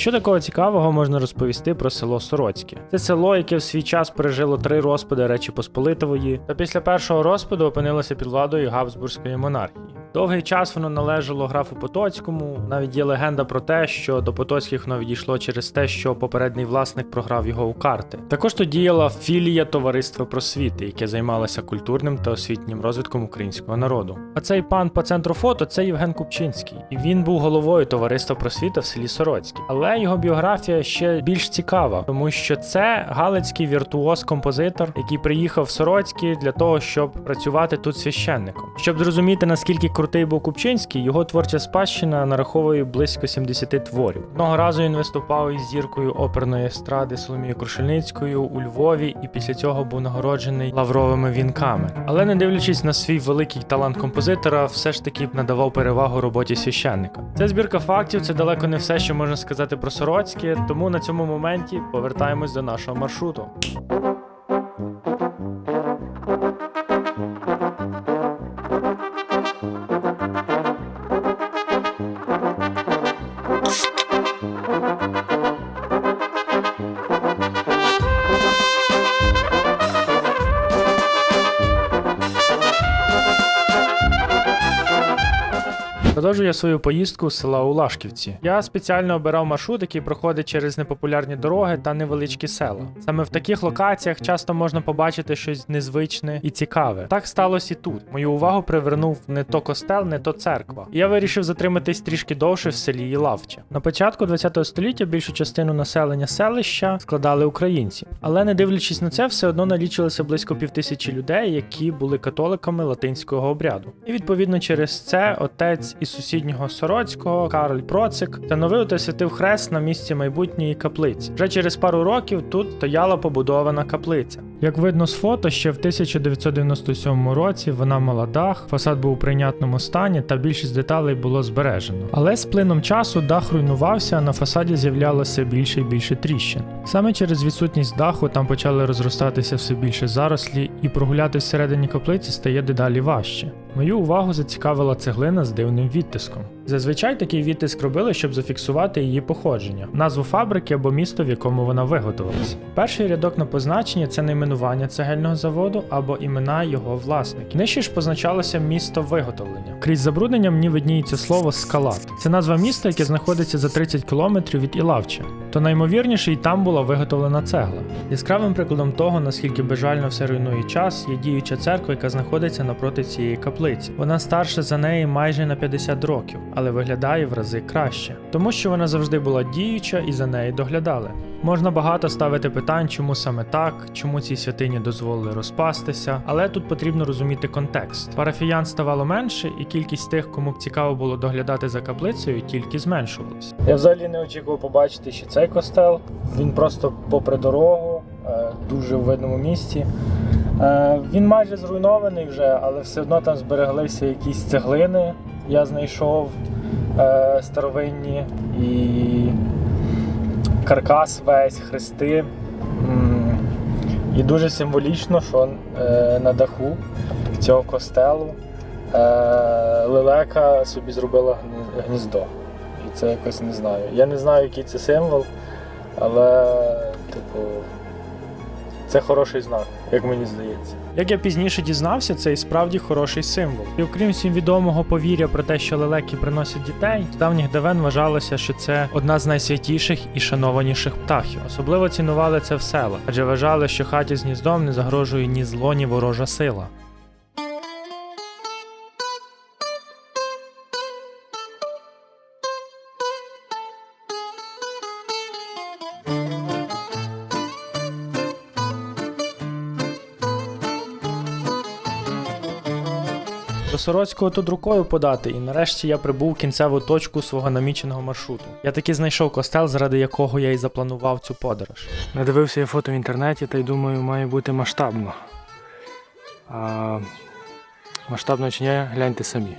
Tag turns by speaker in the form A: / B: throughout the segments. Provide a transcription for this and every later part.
A: що такого цікавого можна розповісти про село Сороцьке? Це село, яке в свій час пережило три розпади Речі Посполитової, та після першого розпаду опинилося під владою Габсбурзької монархії. Довгий час воно належало графу Потоцькому. Навіть є легенда про те, що до Потоцьких воно відійшло через те, що попередній власник програв його у карти. Також тут діяла філія товариства просвіти, яке займалося культурним та освітнім розвитком українського народу. А цей пан по центру фото це Євген Купчинський, і він був головою товариства просвіта в селі Сороцьке. Але його біографія ще більш цікава, тому що це галицький віртуоз-композитор, який приїхав в Сороцьке для того, щоб працювати тут священником. Щоб зрозуміти наскільки крутий був Купчинський, його творча спадщина нараховує близько 70 творів. Одного разу він виступав із зіркою оперної естради Соломією Крушельницькою у Львові, і після цього був нагороджений лавровими вінками. Але не дивлячись на свій великий талант композитора, все ж таки надавав перевагу роботі священника. Ця збірка фактів це далеко не все, що можна сказати про Сороцьке, тому на цьому моменті повертаємось до нашого маршруту. Продовжую я свою поїздку з села Улашківці. Я спеціально обирав маршрут, який проходить через непопулярні дороги та невеличкі села. Саме в таких локаціях часто можна побачити щось незвичне і цікаве. Так сталося і тут. Мою увагу привернув не то костел, не то церква. І я вирішив затриматись трішки довше в селі Ілавче. На початку ХХ століття більшу частину населення селища складали українці, але не дивлячись на це, все одно налічилося близько півтисячі людей, які були католиками латинського обряду. І відповідно через це отець сусіднього Сороцького Кароль Процик встановив та святив хрест на місці майбутньої каплиці. Вже через пару років тут стояла побудована каплиця. Як видно з фото, ще в 1997 році вона мала дах, фасад був у прийнятному стані та більшість деталей було збережено. Але з плином часу дах руйнувався, а на фасаді з'являлося більше і більше тріщин. Саме через відсутність даху там почали розростатися все більше зарослі, і прогуляти всередині каплиці стає дедалі важче. Мою увагу зацікавила цеглина з дивним відтиском. Зазвичай такий відтиск робили, щоб зафіксувати її походження, назву фабрики або місто, в якому вона виготовилася. Перший рядок на позначенні це найменування цегельного заводу або імена його власників. Нижче ж позначалося місто виготовлення. Крізь забруднення мені видніється слово скалат. Це назва міста, яке знаходиться за 30 кілометрів від Ілавча. То наймовірніше, і там була виготовлена цегла. Яскравим прикладом того, наскільки безжально все руйнує час, є діюча церква, яка знаходиться напроти цієї каплиці. Вона старша за неї майже на 50 років, але виглядає в рази краще, тому що вона завжди була діюча і за нею доглядали. Можна багато ставити питань, чому саме так, чому цій святині дозволили розпастися, але тут потрібно розуміти контекст. Парафіян ставало менше, і кількість тих, кому б цікаво було доглядати за каплицею, тільки зменшувалась. Я взагалі не очікував побачити ще цей костел. Він просто попри дорогу, е, дуже в видному місці. Е, Він майже зруйнований вже, але все одно там збереглися якісь цеглини. Я знайшов е, старовинні і каркас весь, хрести. І дуже символічно, що е, на даху цього костелу е, лелека собі зробила гніздо. І це якось не знаю. Я не знаю, який це символ, але, типу, це хороший знак, як мені здається. Як я пізніше дізнався, це і справді хороший символ. І окрім всім відомого повір'я про те, що лелеки приносять дітей, з давніх давен вважалося, що це одна з найсвятіших і шанованіших птахів. Особливо цінували це в селах, адже вважали, що хаті з гніздом не загрожує ні зло, ні ворожа сила. До Сороцького тут рукою подати, і нарешті я прибув в кінцеву точку свого наміченого маршруту. Я таки знайшов костел, заради якого я і запланував цю подорож. Надивився я фото в інтернеті та й думаю, має бути масштабно. А масштабно чи ні, гляньте самі.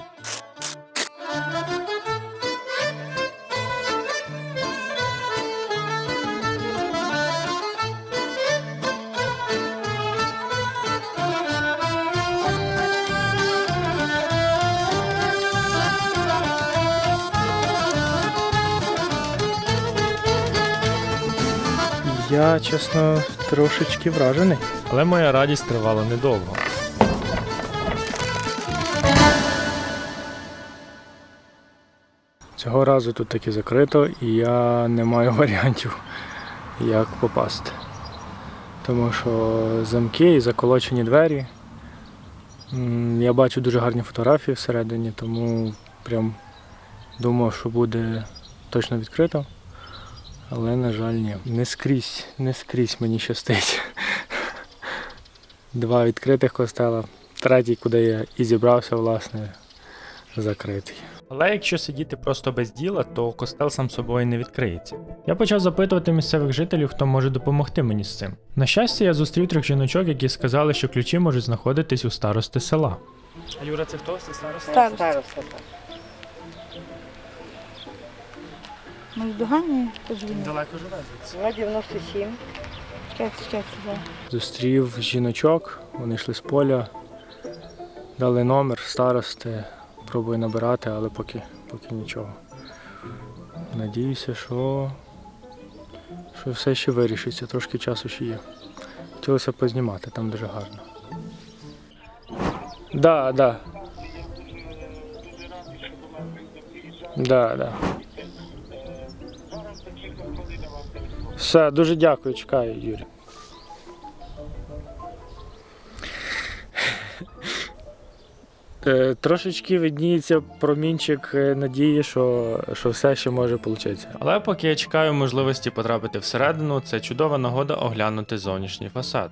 A: Я, чесно, трошечки вражений. Але моя радість тривала недовго. Цього разу тут таки закрито і я не маю варіантів, як попасти. Тому що замки і заколочені двері. Я бачу дуже гарні фотографії всередині, тому прям думав, що буде точно відкрито. Але, на жаль, ні. Не скрізь, не скрізь мені щастить. Два відкритих костела, третій, куди я і зібрався, власне, закритий. Але якщо сидіти просто без діла, то костел сам собою не відкриється. Я почав запитувати місцевих жителів, хто може допомогти мені з цим. На щастя, я зустрів трьох жіночок, які сказали, що ключі можуть знаходитись у старости села. А Юра, це хто? Це староста?
B: Так,
C: Староста,
B: ми в Дугані поживемо.
A: Далеко живе звідси.
C: На 97.
B: Чекайте, чекайте, зараз.
A: Зустрів жіночок, вони йшли з поля, дали номер старости, пробую набирати, але поки, поки нічого. Надіюся, що, що все ще вирішиться, трошки часу ще є. Хотілося б познімати, там дуже гарно. Да, да. Да, да. Все, дуже дякую, чекаю, Юрій. Е, Трошечки видніється промінчик е, надії, що, що все ще може вийти. Але поки я чекаю можливості потрапити всередину, це чудова нагода оглянути зовнішній фасад.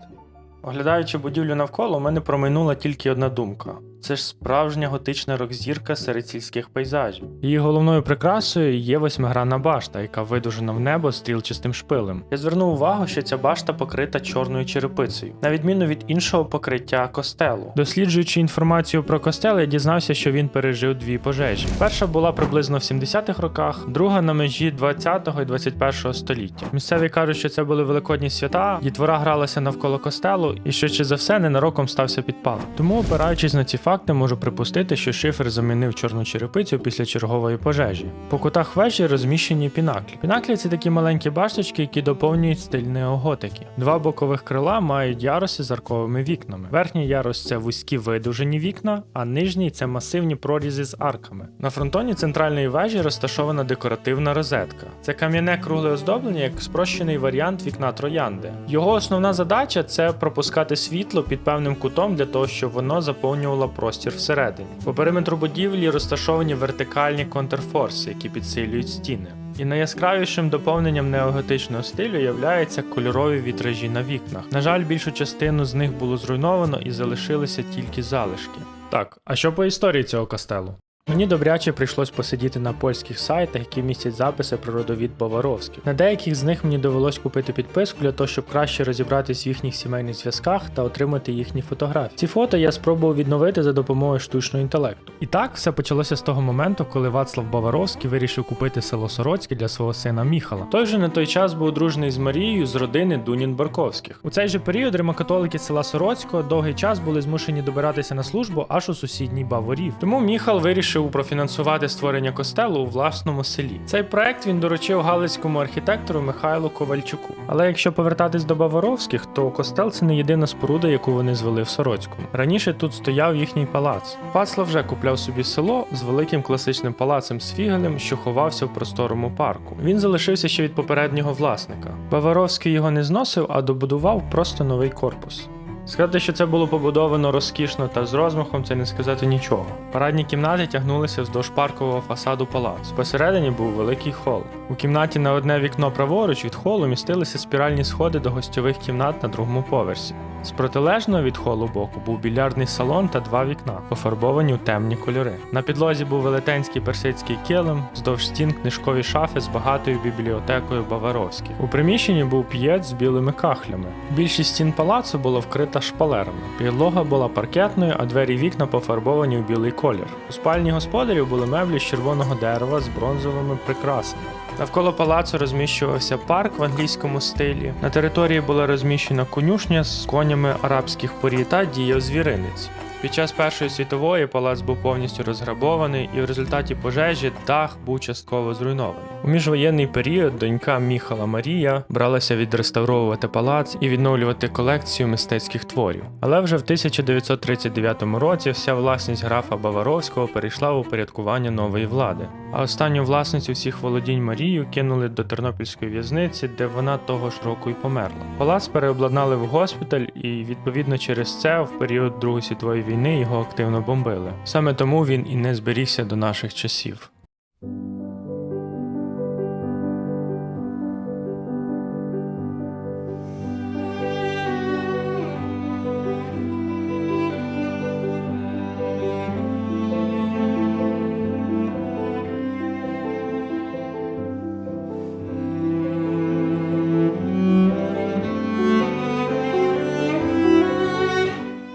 A: Оглядаючи будівлю навколо, у мене промайнула тільки одна думка: це ж справжня готична рок-зірка серед сільських пейзажів. Її головною прикрасою є восьмигранна башта, яка видужена в небо стрілчастим шпилем. Я звернув увагу, що ця башта покрита чорною черепицею, на відміну від іншого покриття костелу. Досліджуючи інформацію про костел, я дізнався, що він пережив дві пожежі. Перша була приблизно в 70-х роках, друга на межі 20-го і 21-го століття. Місцеві кажуть, що це були великодні свята, дітвора гралася навколо костелу, і швидше за все ненароком стався підпал. Тому, опираючись на ці факти, можу припустити, що шифер замінив чорну черепицю після чергової пожежі. По кутах вежі розміщені пінаклі. Пінаклі це такі маленькі башточки, які доповнюють стиль неоготики. Два бокових крила мають яруси з арковими вікнами. Верхній ярус це вузькі видовжені вікна, а нижній це масивні прорізи з арками. На фронтоні центральної вежі розташована декоративна розетка. Це кам'яне кругле оздоблення як спрощений варіант вікна троянди. Його основна задача це пропускати світло під певним кутом для того, щоб воно заповнювало простір всередині. По периметру будівлі розташовані вертикальні контрфорси, які підсилюють стіни. І найяскравішим доповненням неоготичного стилю являються кольорові вітражі на вікнах. На жаль, більшу частину з них було зруйновано і залишилися тільки залишки. Так, а що по історії цього костелу? Мені добряче прийшлось посидіти на польських сайтах, які містять записи про родовід Баваровських. На деяких з них мені довелось купити підписку для того, щоб краще розібратись в їхніх сімейних зв'язках та отримати їхні фотографії. Ці фото я спробував відновити за допомогою штучного інтелекту. І так все почалося з того моменту, коли Вацлав Баваровський вирішив купити село Сороцьке для свого сина Міхала. Той же на той час був одружений з Марією з родини Дунін Барковських. У цей же період римокатолики села Сороцького довгий час були змушені добиратися на службу аж у сусідній Баворів. Тому Міхал вирішив профінансувати створення костелу у власному селі. Цей проект він доручив галицькому архітектору Михайлу Ковальчуку. Але якщо повертатись до Баваровських, то костел це не єдина споруда, яку вони звели в Сороцькому. Раніше тут стояв їхній палац. Вацлав вже купляв собі село з великим класичним палацем з фігелем, що ховався в просторому парку. Він залишився ще від попереднього власника. Баваровський його не зносив, а добудував просто новий корпус. Сказати, що це було побудовано розкішно та з розмахом, це не сказати нічого. Парадні кімнати тягнулися вздовж паркового фасаду палацу. Посередині був великий хол. У кімнаті на одне вікно праворуч від холу містилися спіральні сходи до гостьових кімнат на другому поверсі. З протилежного від холу боку був більярдний салон та два вікна, пофарбовані у темні кольори. На підлозі був велетенський персидський килим, вздовж стін книжкові шафи з багатою бібліотекою Баваровських. У приміщенні був п'єць з білими кахлями. Більшість стін палацу була вкрита шпалерами. Підлога була паркетною, а двері вікна пофарбовані у білий колір. У спальні господарів були меблі з червоного дерева з бронзовими прикрасами. Навколо палацу розміщувався парк в англійському стилі. На території була розміщена конюшня з конями арабських порід та діяв звіринець. Під час Першої світової палац був повністю розграбований, і в результаті пожежі дах був частково зруйнований. У міжвоєнний період донька Міхала Марія бралася відреставровувати палац і відновлювати колекцію мистецьких творів. Але вже в 1939 році вся власність графа Баваровського перейшла у порядкування нової влади. А останню власницю всіх володінь Марію кинули до Тернопільської в'язниці, де вона того ж року й померла. Палац переобладнали в госпіталь, і відповідно через це в період Другої світової війни його активно бомбили. Саме тому він і не зберігся до наших часів.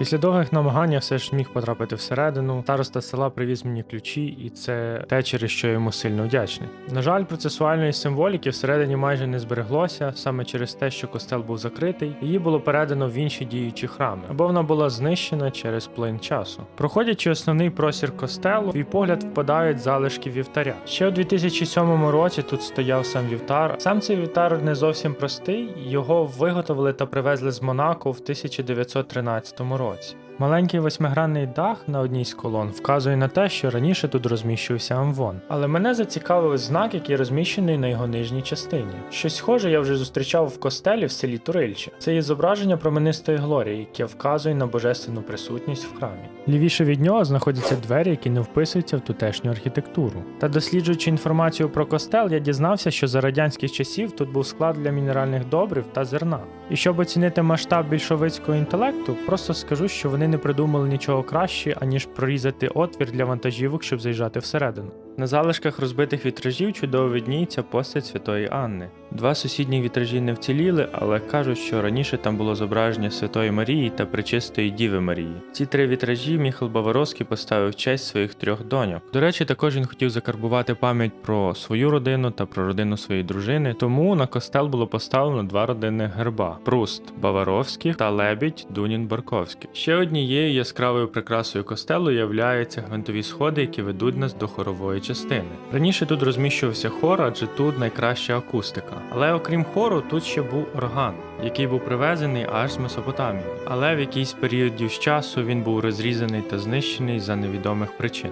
A: Після довгих намагань я все ж зміг потрапити всередину. Староста села привіз мені ключі, і це те, через що йому сильно вдячний. На жаль, процесуальної символіки всередині майже не збереглося, саме через те, що костел був закритий, її було передано в інші діючі храми, або вона була знищена через плин часу. Проходячи основний простір костелу, твій погляд впадають залишки вівтаря. Ще у 2007 році тут стояв сам вівтар. Сам цей вівтар не зовсім простий. Його виготовили та привезли з Монако в 1913 році році. Маленький восьмигранний дах на одній з колон вказує на те, що раніше тут розміщувався амвон. Але мене зацікавив знак, який розміщений на його нижній частині. Щось схоже я вже зустрічав в костелі в селі Турильче. Це є зображення променистої глорії, яке вказує на божественну присутність в храмі. Лівіше від нього знаходяться двері, які не вписуються в тутешню архітектуру. Та досліджуючи інформацію про костел, я дізнався, що за радянських часів тут був склад для мінеральних добрив та зерна. І щоб оцінити масштаб більшовицького інтелекту, просто скажу, що вони не придумали нічого краще, аніж прорізати отвір для вантажівок, щоб заїжджати всередину. На залишках розбитих вітражів чудово відніється постать святої Анни. Два сусідні вітражі не вціліли, але кажуть, що раніше там було зображення Святої Марії та Пречистої Діви Марії. Ці три вітражі Міхал Баваровський поставив в честь своїх трьох доньок. До речі, також він хотів закарбувати пам'ять про свою родину та про родину своєї дружини, тому на костел було поставлено два родинних герба: Пруст Баваровських та Лебідь Дунін Барковський. Ще однією яскравою прикрасою костелу являються гвинтові сходи, які ведуть нас до хорової частини. Раніше тут розміщувався хор, адже тут найкраща акустика. Але окрім хору, тут ще був орган, який був привезений аж з Месопотамії. Але в якийсь період з часу він був розрізаний та знищений за невідомих причин.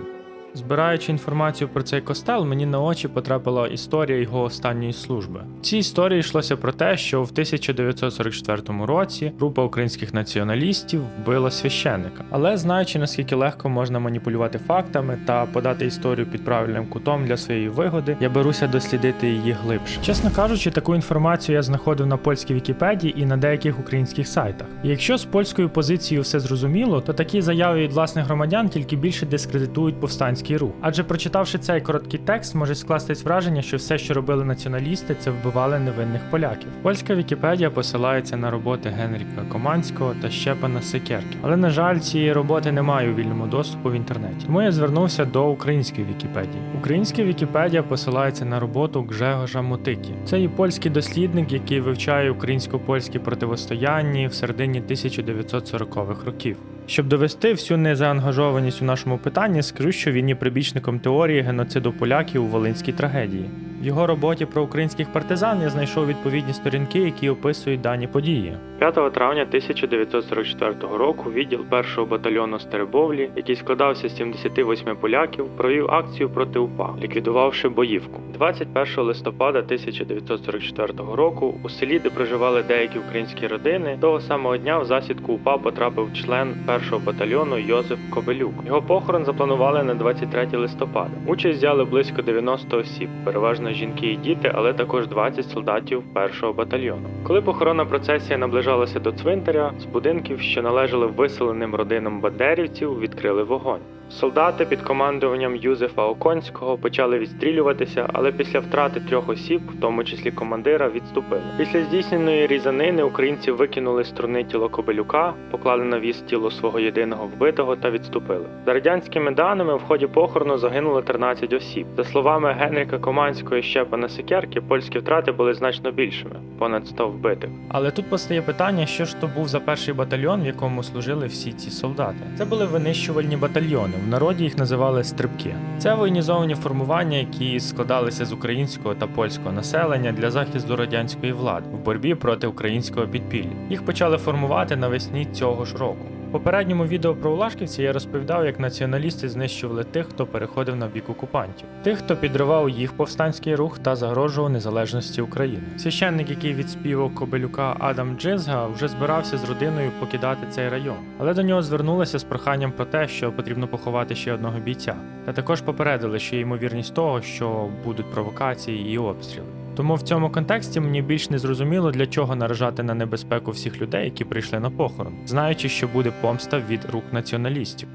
A: Збираючи інформацію про цей костел, мені на очі потрапила історія його останньої служби. В цій історії йшлося про те, що в 1944 році група українських націоналістів вбила священника. Але знаючи наскільки легко можна маніпулювати фактами та подати історію під правильним кутом для своєї вигоди, я беруся дослідити її глибше. Чесно кажучи, таку інформацію я знаходив на польській Вікіпедії і на деяких українських сайтах. І якщо з польською позицією все зрозуміло, то такі заяви від власних громадян тільки більше дискредитують повстанський рух. Адже прочитавши цей короткий текст, може скластись враження, що все, що робили націоналісти, це вбивали невинних поляків. Польська Вікіпедія посилається на роботи Генріка Команського та Щепана Секерки. Але на жаль, цієї роботи немає у вільному доступу в інтернеті. Тому я звернувся до української Вікіпедії. Українська Вікіпедія посилається на роботу Гжегожа Мотики. Це є польський дослідник, який вивчає українсько-польські противостояння в середині 1940-х років. Щоб довести всю незаангажованість у нашому питанні, скажу, що він є прибічником теорії геноциду поляків у Волинській трагедії. В його роботі про українських партизан я знайшов відповідні сторінки, які описують дані події. 5 травня 1944 року відділ 1-го батальйону Стеребовлі, який складався з 78 поляків, провів акцію проти УПА, ліквідувавши боївку. 21 листопада 1944 року у селі, де проживали деякі українські родини, того самого дня в засідку УПА потрапив член 1-го батальйону Йозеф Кобелюк. Його похорон запланували на 23 листопада. Участь взяли близько 90 осіб, переважно жінки і діти, але також 20 солдатів 1-го батальйону. Коли похоронна процесія наближалася до цвинтаря, з будинків, що належали виселеним родинам бандерівців, відкрили вогонь. Солдати під командуванням Юзефа Оконського почали відстрілюватися, але після втрати трьох осіб, в тому числі командира, відступили. Після здійсненої різанини українці викинули з труни тіло Кобелюка, поклали на віз тіло свого єдиного вбитого та відступили. За радянськими даними, в ході похорону загинуло 13 осіб. За словами Генріка Команського і Щепана Секерки, польські втрати були значно більшими понад 100 вбитих. Але тут постає питання, що ж то був за перший батальйон, в якому служили всі ці солдати. Це були винищувальні батальйони. В народі їх називали стрибки. Це воєнізовані формування, які складалися з українського та польського населення для захисту радянської влади в боротьбі проти українського підпілля. Їх почали формувати навесні цього ж року. Попередньому відео про Улашківці я розповідав, як націоналісти знищували тих, хто переходив на бік окупантів, тих, хто підривав їх повстанський рух та загрожував незалежності України. Священник, який відспівав Кобелюка Адам Джизга, вже збирався з родиною покидати цей район, але до нього звернулися з проханням про те, що потрібно поховати ще одного бійця, та також попередили, що є ймовірність того, що будуть провокації і обстріли. Тому в цьому контексті мені більш не зрозуміло, для чого наражати на небезпеку всіх людей, які прийшли на похорон, знаючи, що буде помста від рук націоналістів.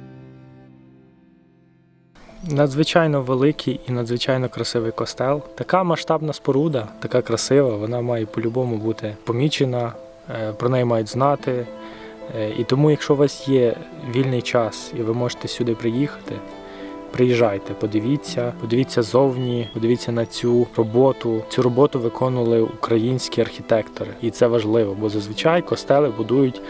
A: Надзвичайно великий і надзвичайно красивий костел. Така масштабна споруда, така красива, вона має по-любому бути помічена, е, про неї мають знати. Е, І тому, якщо у вас є вільний час і ви можете сюди приїхати, приїжджайте, подивіться, подивіться зовні, подивіться на цю роботу. Цю роботу виконували українські архітектори, і це важливо, бо зазвичай костели будують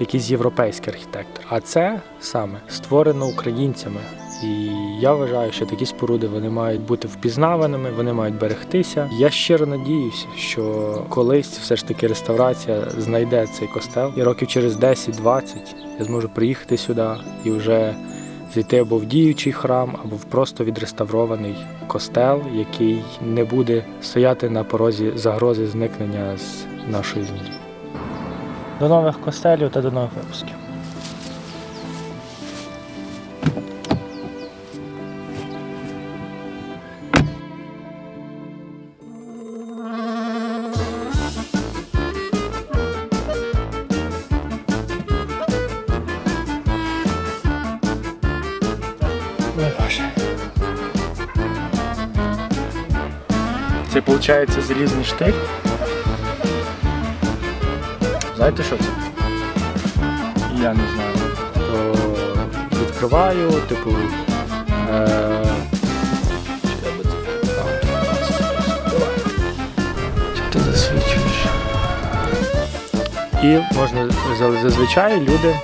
A: якісь європейські архітектори. А це саме створено українцями. І я вважаю, що такі споруди вони мають бути впізнаваними, вони мають берегтися. Я щиро надіюся, що колись все ж таки реставрація знайде цей костел, і років через 10-20 я зможу приїхати сюди і вже зайти або в діючий храм, або в просто відреставрований костел, який не буде стояти на порозі загрози зникнення з нашої землі. До нових костелів та до нових випусків. Це виходить залізний штик. Знаєте, що це? Я не знаю. То відкриваю, типу. Е... ти засвічуєш? І можна зазвичай люди